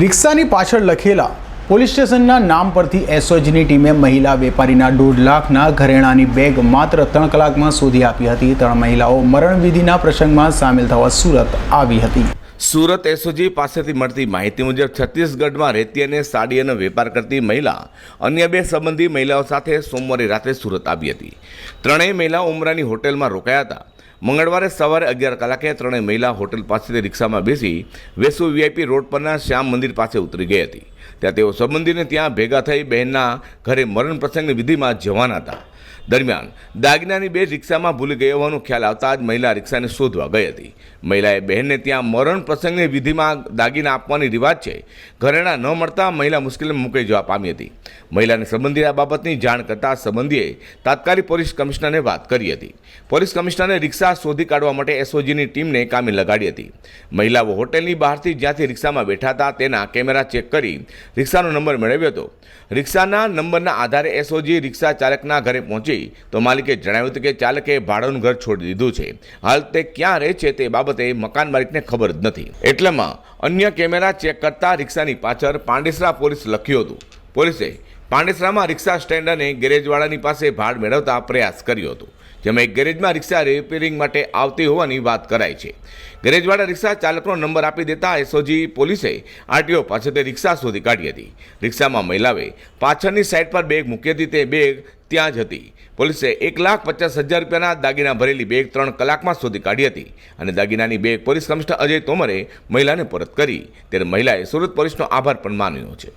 રિક્ષાની પાછળ લખેલા પોલીસ સ્ટેશનના નામ પરથી એસઓજીની ટીમે મહિલા વેપારીના દોઢ લાખના ઘરેણાની બેગ માત્ર ત્રણ કલાકમાં શોધી આપી હતી. ત્રણ મહિલાઓ મરણવિધિના પ્રસંગમાં સામેલ થવા સુરત આવી હતી. સુરત એસઓજી પાસેથી મળતી માહિતી મુજબ છત્તીસગઢમાં રેતી અને સાડીનો વેપાર કરતી મહિલા, અન્ય બે સંબંધી મહિલાઓ સાથે સોમવારે રાત્રે સુરત આવી હતી. ત્રણેય મહિલાઓ ઉમરાની હોટેલમાં રોકાયા હતા. મંગળવારે સવારે અગિયાર કલાકે ત્રણેય મહિલા હોટેલ પાસેથી રિક્ષામાં બેસી વેસુ વીઆઈપી રોડ પરના શ્યામ મંદિર પાસે ઉતરી ગઈ હતી. ત્યાં તેઓ સંબંધીને ત્યાં ભેગા થઈ બહેનના ઘરે મરણ પ્રસંગની વિધિમાં જવાના હતા. દરમિયાન દાગીનાની બે રિક્ષામાં ભૂલી ગઈ હોવાનો ખ્યાલ આવતા જ મહિલા રિક્ષાને શોધવા ગઈ હતી. મહિલાએ બહેનને ત્યાં મરણ પ્રસંગની વિધિમાં દાગીના આપવાની રિવાજ છે. ઘરેણા ન મળતા મહિલા મુશ્કેલીમાં મુકાઈ જવા પામી હતી. મહિલાને સંબંધી આ બાબતની જાણ કરતા સંબંધીએ તાત્કાલિક પોલીસ કમિશનરને વાત કરી હતી. પોલીસ કમિશનરે રિક્ષા શોધી કાઢવા માટે એસઓજીની ટીમને કામે લગાડી હતી. મહિલાઓ હોટેલની બહારથી જ્યાંથી રિક્ષામાં બેઠા હતા તેના કેમેરા ચેક કરી રિક્ષાનો નંબર મેળવ્યો હતો. રિક્ષાના નંબરના આધારે એસઓજી રિક્ષા ચાલકના ઘરે પહોંચી તો માલિકે જણાવ્યું હતું કે ચાલકે ભાડાનું ઘર છોડી દીધું છે. હાલ તે ક્યાં રહે છે તે બાબતે મકાન માલિકને ખબર જ નથી. એટલામાં અન્ય કેમેરા ચેક કરતા રિક્ષાની પાછળ પાંડેસરા પોલીસ લખ્યું હતું. પોલીસે પાંડેસરામાં રિક્ષા સ્ટેન્ડ અને ગેરેજવાળાની પાસે ભાડ મેળવતા પ્રયાસ કર્યો હતો. જેમાં એક ગેરેજમાં રિક્ષા રિપેરિંગ માટે આવતી હોવાની વાત કરાઈ છે. ગેરેજવાળા રિક્ષા ચાલકનો નંબર આપી દેતા એસઓજી પોલીસે આરટીઓ પાસેથી રિક્ષા શોધી કાઢી હતી. રિક્ષામાં મહિલાએ પાછળની સાઈડ પર બેગ મૂકી હતી. તે બેગ ત્યાં જ હતી. પોલીસે એક લાખ પચાસ હજાર રૂપિયાના દાગીના ભરેલી બેગ ત્રણ કલાકમાં શોધી કાઢી હતી અને દાગીનાની બેગ પોલીસ કમિશનર અજય તોમરે મહિલાને પરત કરી. ત્યારે મહિલાએ સુરત પોલીસનો આભાર પણ માન્યો છે.